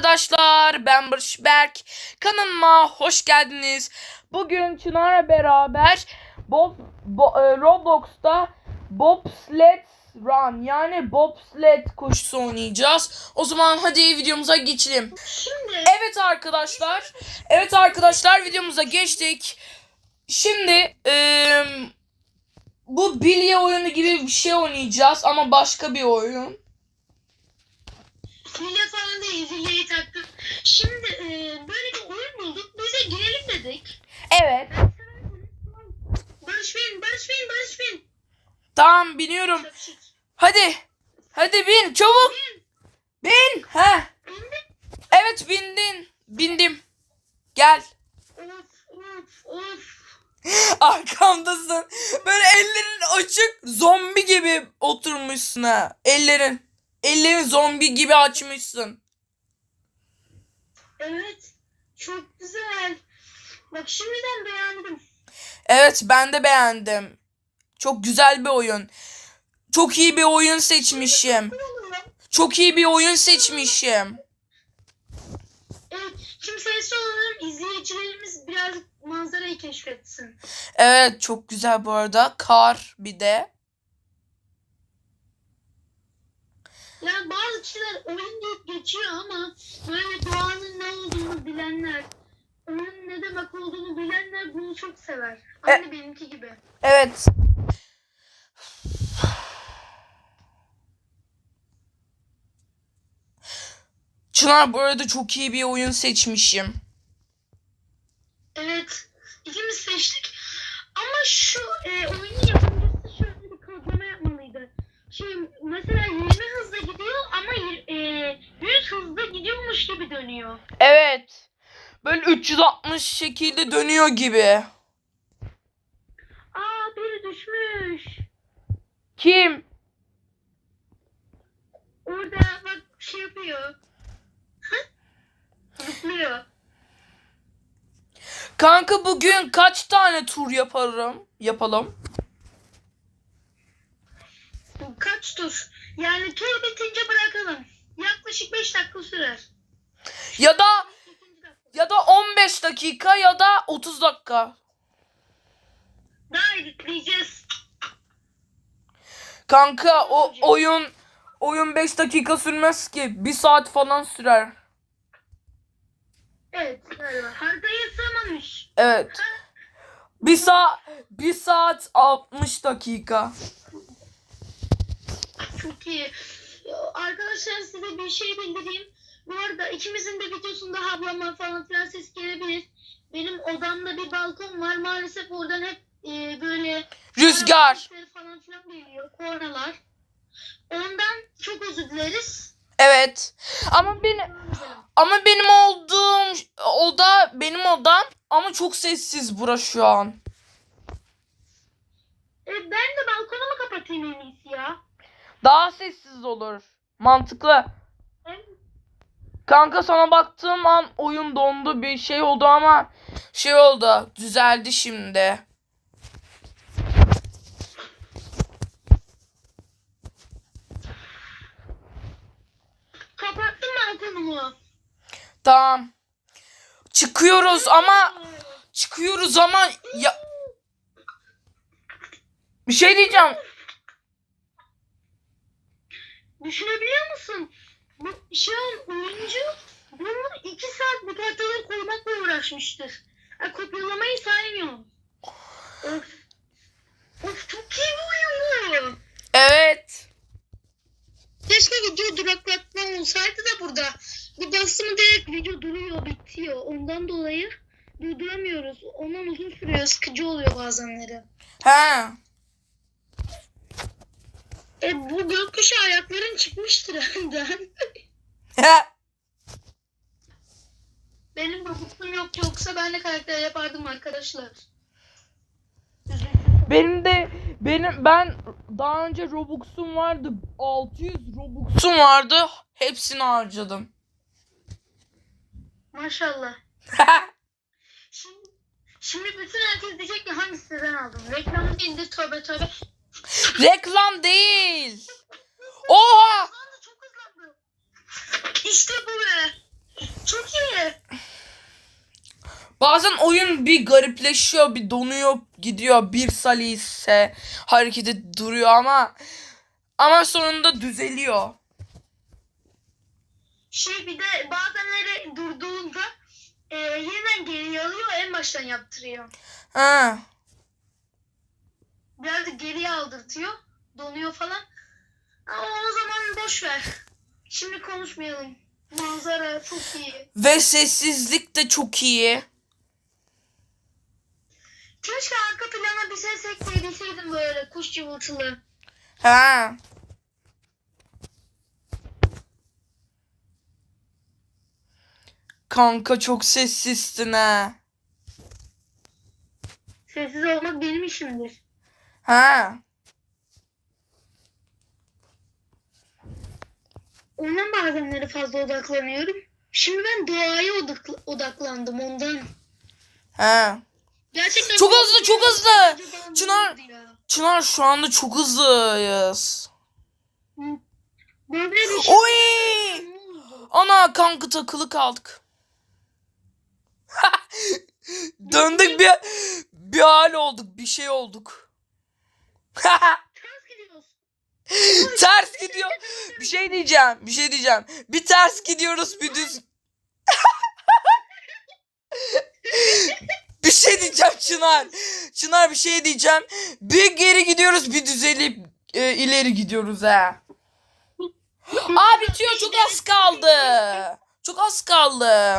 arkadaşlar ben Barış Berk. Kanalıma hoş geldiniz. Bugün Çınar'la beraber Bob, Bo- e, Roblox'ta Bobsled Run yani Bobsled koşusu oynayacağız. O zaman hadi videomuza geçelim. Evet arkadaşlar. Evet arkadaşlar videomuza geçtik. Şimdi eee, bu bilye oyunu gibi bir şey oynayacağız ama başka bir oyun. Hilya falan değil Hilya'yı taktım. Şimdi e, böyle bir oyun bulduk. Dedik. Evet. Barış bin, Barış bin, Barış bin. Tamam biniyorum. Hadi. Hadi bin çabuk. Bin. He. İndi. Evet bindin. Bindim. Gel. Of of of. Arkamdasın. Böyle ellerin açık zombi gibi oturmuşsun ha. Ellerin. Ellerin zombi gibi açmışsın. Evet. Çok güzel. Bak şimdiden beğendim. Evet ben de beğendim. Çok güzel bir oyun. Çok iyi bir oyun seçmişim. Çok iyi bir oyun seçmişim. Evet. Şimdi sesli olalım. İzleyicilerimiz birazcık manzarayı keşfetsin. Evet çok güzel bu arada. Kar bir de. Yani bazı kişiler oyun deyip geçiyor ama böyle doğanın ne olduğunu bilenler, oyunun ne demek olduğunu bilenler bunu çok sever. Aynı benimki gibi. Evet. Çınar bu arada çok iyi bir oyun seçmişim. Evet. ikimiz seçtik. Ama şu e, oyunun yapımcısı şöyle bir kodlama yapmalıydı. Şimdi mesela 20 hızla gidiyor ama e, 100 hızla gidiyormuş gibi dönüyor. Evet. Böyle 360 şekilde dönüyor gibi. Aa biri düşmüş. Kim? Orada bak şey yapıyor. Zıplıyor. Kanka bugün kaç tane tur yaparım? Yapalım. Kaç tur? Yani tur bitince bırakalım. Yaklaşık 5 dakika sürer. Ya da İkinci dakika. ya da 15 dakika ya da 30 dakika. Daha editleyeceğiz. Kanka o oyun oyun 5 dakika sürmez ki. 1 saat falan sürer. Evet galiba. Haritayı sığmamış. Evet. 1 saat 1 saat 60 dakika. Çok iyi. Arkadaşlar size bir şey bildireyim. Bu arada ikimizin de videosunda ablama falan filan ses gelebilir. Benim odamda bir balkon var. Maalesef oradan hep e, böyle Rüzgar. falan filan geliyor. Kornalar. Ondan çok özür dileriz. Evet. Ama benim ama benim olduğum oda benim odam ama çok sessiz bura şu an. E, ben de balkonumu kapatayım en iyisi ya. Daha sessiz olur. Mantıklı. Hem Kanka sana baktığım an oyun dondu bir şey oldu ama şey oldu düzeldi şimdi. kapattım balkonumu. Tamam. Çıkıyoruz ama çıkıyoruz ama ya bir şey diyeceğim. Düşünebiliyor musun? Bu şu an oyuncu bunu iki saat bu tahtaları koymakla uğraşmıştır. Ha, kopyalamayı saymıyorum. Of. Of çok iyi bir oyun bu. Evet. Keşke video duraklatma olsaydı da burada. Bu bastımı direkt video duruyor, bitiyor. Ondan dolayı durduramıyoruz. Ondan uzun sürüyor, sıkıcı oluyor bazenleri. He. E bu gökkuşağı ayakların çıkmıştır önden. Benim robotum yok yoksa ben de karakter yapardım arkadaşlar. Benim de benim ben daha önce Robux'um vardı. 600 Robux'um vardı. Hepsini harcadım. Maşallah. Şimdi, şimdi bütün herkes diyecek ki hangi siteden aldım. Reklamı indir tövbe tövbe. Reklam değil. Oha! İşte bu be. Çok iyi. Bazen oyun bir garipleşiyor, bir donuyor, gidiyor. Bir sali ise hareketi duruyor ama ama sonunda düzeliyor. Şey bir de bazenleri durduğunda e, yeniden geri alıyor, en baştan yaptırıyor. Ha. Biraz geri aldırtıyor, donuyor falan. Ama o zaman boş ver. Şimdi konuşmayalım. Manzara çok iyi. Ve sessizlik de çok iyi. Keşke arka plana bir ses ekleyebilseydim böyle kuş cıvıltılı. Ha. Kanka çok sessizsin ha. Sessiz olmak benim işimdir. Ha. Ondan bazenleri fazla odaklanıyorum. Şimdi ben doğaya odak- odaklandım ondan. Ha. Gerçekten Çok hızlı, çok hızlı. Çınar. Çınar şu anda çok hızlıyız. Şey Oy! Ana kanka takılı kaldık. Döndük bir bir hal olduk, bir şey olduk. Ters gidiyor. Bir şey diyeceğim, bir şey diyeceğim. Bir ters gidiyoruz, bir düz. bir şey diyeceğim Çınar. Çınar bir şey diyeceğim. Bir geri gidiyoruz, bir düzelip e, ileri gidiyoruz ha. Aa bitiyor, çok az kaldı. Çok az kaldı.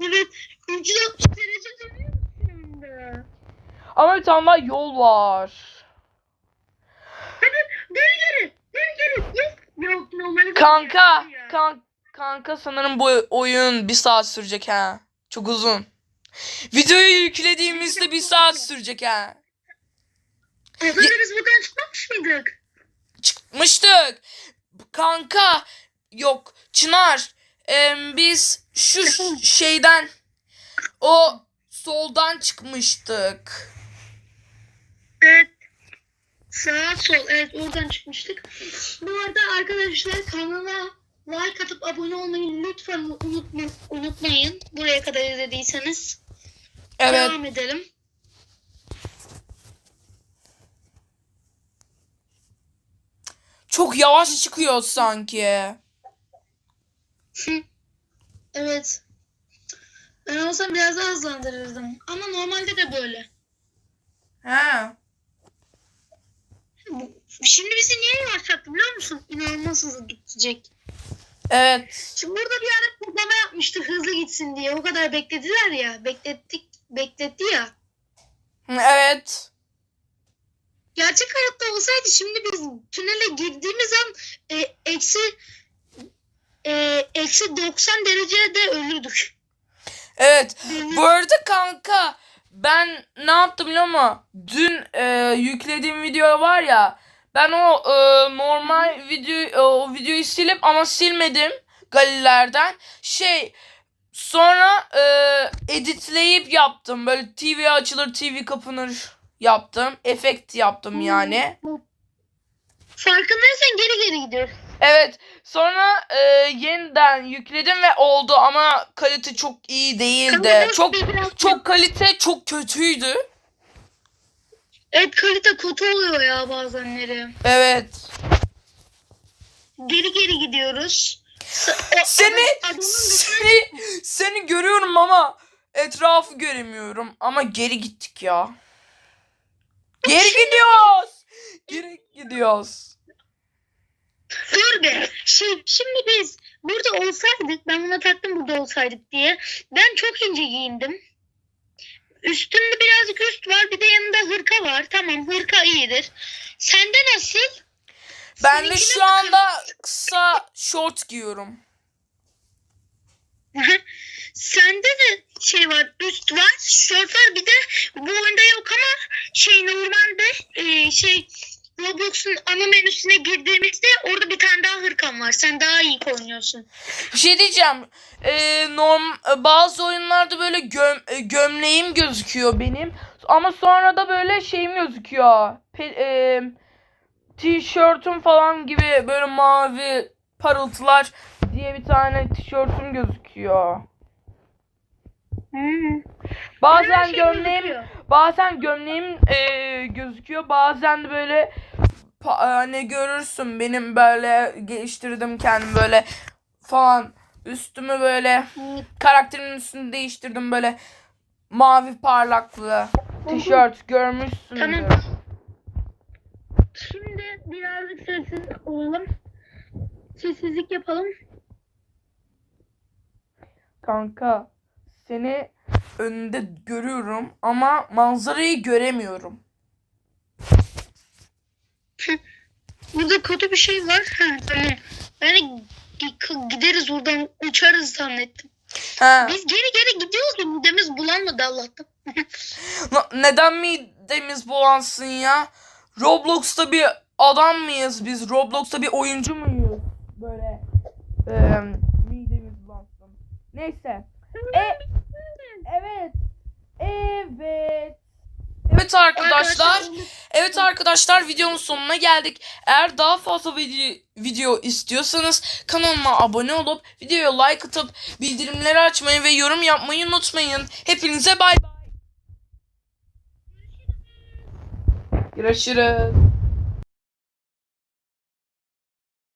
Evet. 360 derece dönüyor şu anda. Ama bir tane daha yol var. Hadi geri geri. Geri geri. Yes. Kanka, kan kanka sanırım bu oyun bir saat sürecek ha. Çok uzun. Videoyu yüklediğimizde bir saat sürecek ha. Az önce biz buradan çıkmamış mıydık? Çıkmıştık. Kanka yok Çınar em, biz şu şeyden o soldan çıkmıştık. Evet. Sağ sol. Evet oradan çıkmıştık. Bu arada arkadaşlar kanala like atıp abone olmayı lütfen unutma, unutmayın. Buraya kadar izlediyseniz. Evet. Devam edelim. Çok yavaş çıkıyor sanki. Hı. evet. Ben olsam biraz daha hızlandırırdım. Ama normalde de böyle. Ha. Şimdi bizi niye yavaşlattı biliyor musun? İnanılmaz hızlı gidecek. Evet. Şimdi burada bir ara kutlama yapmıştık hızlı gitsin diye. O kadar beklediler ya. Beklettik, bekletti ya. Evet. Gerçek hayatta olsaydı şimdi biz tünele girdiğimiz an e, eksi e, eksi 90 derecede ölürdük. Evet. Bu arada kanka ben ne yaptım biliyor musun? Dün e, yüklediğim video var ya ben o e, normal video e, o videoyu silip ama silmedim Galilerden. Şey sonra e, editleyip yaptım. Böyle TV açılır, TV kapanır yaptım. Efekt yaptım yani. Farkındaysan geri geri gidiyor. Evet. Sonra e, yeniden yükledim ve oldu ama kalite çok iyi değildi. Çok biraz- çok kalite çok kötüydü. Evet kalite kötü oluyor ya bazenleri. Evet. Geri geri gidiyoruz. S- o- Seni adamın dışına- seni seni görüyorum ama etrafı göremiyorum. Ama geri gittik ya. Geri gidiyoruz. Geri gidiyoruz. Dur be. Şey, şimdi biz burada olsaydık, ben buna taktım burada olsaydık diye. Ben çok ince giyindim. Üstümde birazcık üst var, bir de yanında hırka var. Tamam, hırka iyidir. Sende nasıl? Ben de şu bakalım. anda kısa short giyiyorum. Sende de şey var, üst var, şort var. Bir de bu oyunda yok ama şey normalde e, şey Roblox'un ana menüsüne girdiğimizde orada bir tane daha hırkan var. Sen daha iyi oynuyorsun. Bir şey diyeceğim. Ee, norm bazı oyunlarda böyle göm, e, gömleğim gözüküyor benim. Ama sonra da böyle şeyim gözüküyor. Pe- e, tişörtüm falan gibi böyle mavi parıltılar diye bir tane tişörtüm gözüküyor. Hmm. Bazen şey gömleğim gözüküyor. bazen gömleğim e, gözüküyor. Bazen de böyle pa- hani görürsün benim böyle geliştirdim kendim böyle falan üstümü böyle karakterimin üstünü değiştirdim böyle mavi parlaklı tişört görmüşsündür. Tamam. Şimdi birazcık sessiz olalım. Sessizlik yapalım. Kanka seni önünde görüyorum ama manzarayı göremiyorum. Burada kötü bir şey var. Ha, gi- gideriz oradan uçarız zannettim. Ha. Biz geri geri gidiyoruz da midemiz bulanmadı Allah'tan. Neden midemiz bulansın ya? Roblox'ta bir adam mıyız biz? Roblox'ta bir oyuncu muyuz? Böyle eee midemiz bulansın. Neyse. E. Evet. Evet arkadaşlar. Evet arkadaşlar videonun sonuna geldik. Eğer daha fazla video, video istiyorsanız kanalıma abone olup videoya like atıp bildirimleri açmayı ve yorum yapmayı unutmayın. Hepinize bay bay. Görüşürüz.